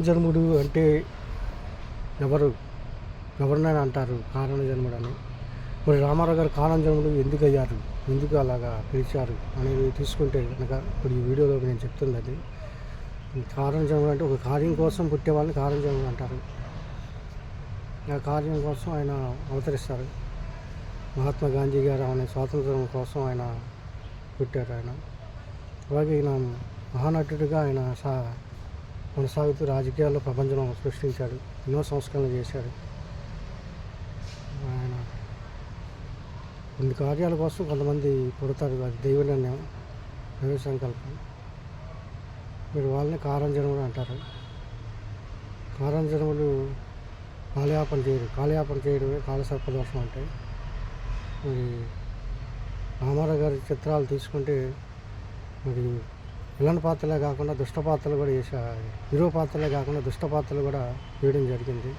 జన్ముడు అంటే ఎవరు? ఎవరినైనా అంటారు కారణ జన్ముడు అని. మరి రామారావు గారు కారణ జన్ముడు ఎందుకు అయ్యారు ఎందుకు అలాగా పిలిచారు అనేది తీసుకుంటే కనుక ఇప్పుడు ఈ వీడియోలో నేను చెప్తుంది అది. కారణ జన్ముడు అంటే ఒక కార్యం కోసం పుట్టే వాళ్ళని కారణ జన్ముడు అంటారు. ఆ కార్యం కోసం ఆయన అవతరిస్తారు. మహాత్మా గాంధీ గారు ఆయన స్వాతంత్రం కోసం ఆయన పుట్టారు ఆయన. అలాగే ఈయన మహానటుడిగా ఆయన సా కొనసాగుతూ రాజకీయాల్లో ప్రపంచం సృష్టించాడు. ఎన్నో సంస్కరణలు చేశాడు. ఆయన కొన్ని కార్యాల కోసం కొంతమంది పుడతారు. అది దైవ నిర్ణయం దైవ సంకల్పం. మీరు వాళ్ళని కారంజనములు అంటారు. కారంజనములు కాలయాపన చేయరు. కాలయాపన చేయడమే కాలసర్పదోషం అంటే. మరి రామారావు గారి చిత్రాలు తీసుకుంటే మరి విలన్ పాత్రలే కాకుండా దుష్ట పాత్రలు కూడా చేశారు హీరో పాత్రలే కాకుండా దుష్ట పాత్రలు కూడా వేయడం జరిగింది.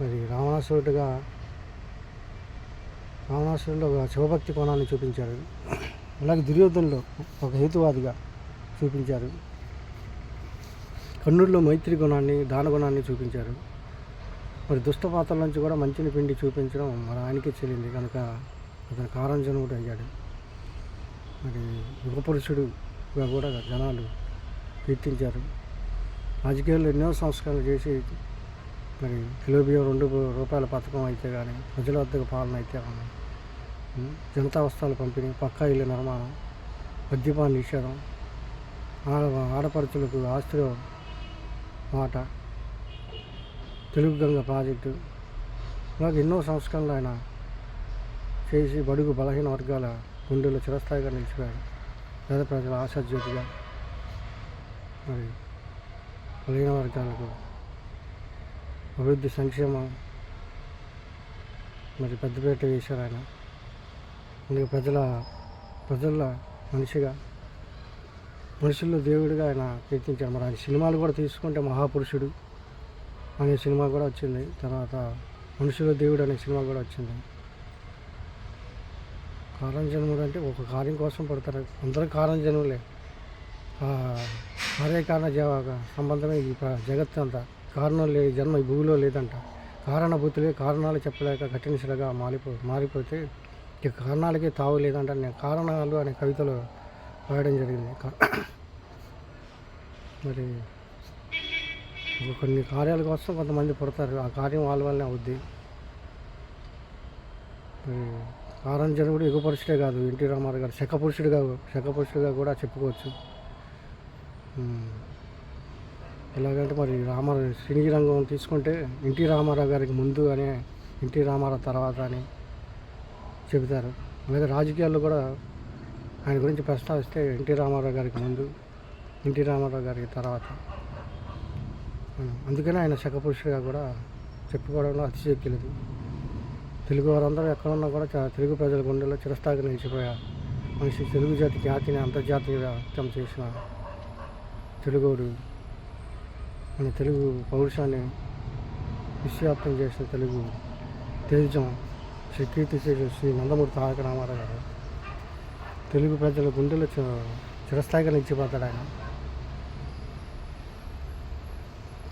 మరి రావణాసురుడిగా రావణాసురుడిలో ఒక శివభక్తి కోణాన్ని చూపించారు. అలాగే దుర్యోధనలో ఒక హేతువాదిగా చూపించారు. కన్నుడిలో మైత్రి గుణాన్ని దాన గుణాన్ని చూపించారు. మరి దుష్ట పాత్రల నుంచి కూడా మంచిని పిండి చూపించడం మరి ఆయనకే చెల్లింది. కనుక అతను కారంజనుడు అయ్యాడు. మరి యుగ కూడా జనాలు కీర్తించారు. రాజకీయాల్లో ఎన్నో సంస్కరణలు చేసి మరి కిలో బియ్యం రెండు రూపాయల పథకం అయితే కానీ ప్రజల వద్దకు పాలన అయితే కానీ జనతా వస్త్రాల పంపిణీ పక్కా ఇళ్ళ నిర్మాణం మద్యపాన నిషేధం ఆడ ఆడపడుచులకు ఆస్తిలో మాట తెలుగు గంగ ప్రాజెక్టు ఇలాగ ఎన్నో సంస్కరణలు ఆయన చేసి బడుగు బలహీన వర్గాల గుండెల్లో చిరస్థాయిగా నిలిచిపోయాడు పేద ప్రజల ఆశాజ్యోతిగా మరి బలహీన వర్గాలకు అభివృద్ధి సంక్షేమం మరి పెద్దపేట వేశారు ఆయన. అందుకే ప్రజల ప్రజల మనిషిగా మనుషుల్లో దేవుడిగా ఆయన కీర్తించారు. మరి ఆయన సినిమాలు కూడా తీసుకుంటే మహాపురుషుడు అనే సినిమా కూడా వచ్చింది. తర్వాత మనుషుల దేవుడు అనే సినిమా కూడా వచ్చింది. కారం జన్ముడు అంటే ఒక కార్యం కోసం పడతారు. అందరూ కారం జన్ములే కార్యకారణ జీవ సంబంధమే ఈ జగత్ అంతా కారణం లేదు జన్మ ఈ భూమిలో లేదంట. కారణభూతులే కారణాలు చెప్పలేక కఠినశిలగా మారిపో మారిపోతే ఇక కారణాలకే తావు లేదంట నేను కారణాలు అనే కవితలో రాయడం జరిగింది. మరి కొన్ని కార్యాల కోసం కొంతమంది పుడతారు. ఆ కార్యం వాళ్ళ వల్లనే అవుద్ది. ఆరంజన్ కూడా జనుడు యుగ పురుషుడే కాదు ఎన్టీ రామారావు గారు. శక పురుషుడిగా కూడా చెప్పుకోవచ్చు. ఎలాగంటే మరి రామారావు సినీ రంగం తీసుకుంటే ఎన్టీ రామారావు గారికి ముందు అనే ఎన్టీ రామారావు తర్వాత అని చెబుతారు. అలాగే రాజకీయాల్లో కూడా ఆయన గురించి ప్రస్తావిస్తే ఎన్టీ రామారావు గారికి ముందు ఎన్టీ రామారావు గారికి తర్వాత. అందుకనే ఆయన శకపురుషుడిగా కూడా చెప్పుకోవడంలో అతిశక్తి లేదు. తెలుగు వారందరూ ఎక్కడ ఉన్నా కూడా తెలుగు ప్రజల గుండెల్లో చిరస్థాయిగా నిలిచిపోయారు. మనిషి తెలుగు జాతి ఖ్యాతిని అంతర్జాతీయ వ్యక్తం చేసిన తెలుగుడు మన తెలుగు పౌరుషాన్ని విశ్వవ్యాప్తం చేసిన తెలుగు తేజం శ్రీ కీర్తి చేసిన శ్రీ నందమూరి తారక రామారావు గారు. తెలుగు ప్రజల గుండెల్లో చి- చిరస్థాయిగా నిలిచిపోతాడు ఆయన.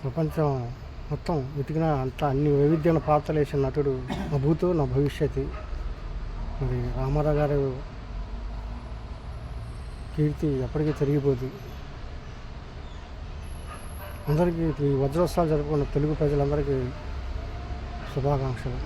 ప్రపంచం మొత్తం వెతికిన అంత అన్ని వైవిధ్యమైన పాత్రలు వేసిన నటుడు నా భూతో నా భవిష్యత్తు మరి రామారావు గారు కీర్తి ఎప్పటికీ తిరిగిపోతుంది అందరికీ ఈ వజ్రోత్సవాలు జరుపుకున్న తెలుగు ప్రజలందరికీ శుభాకాంక్షలు.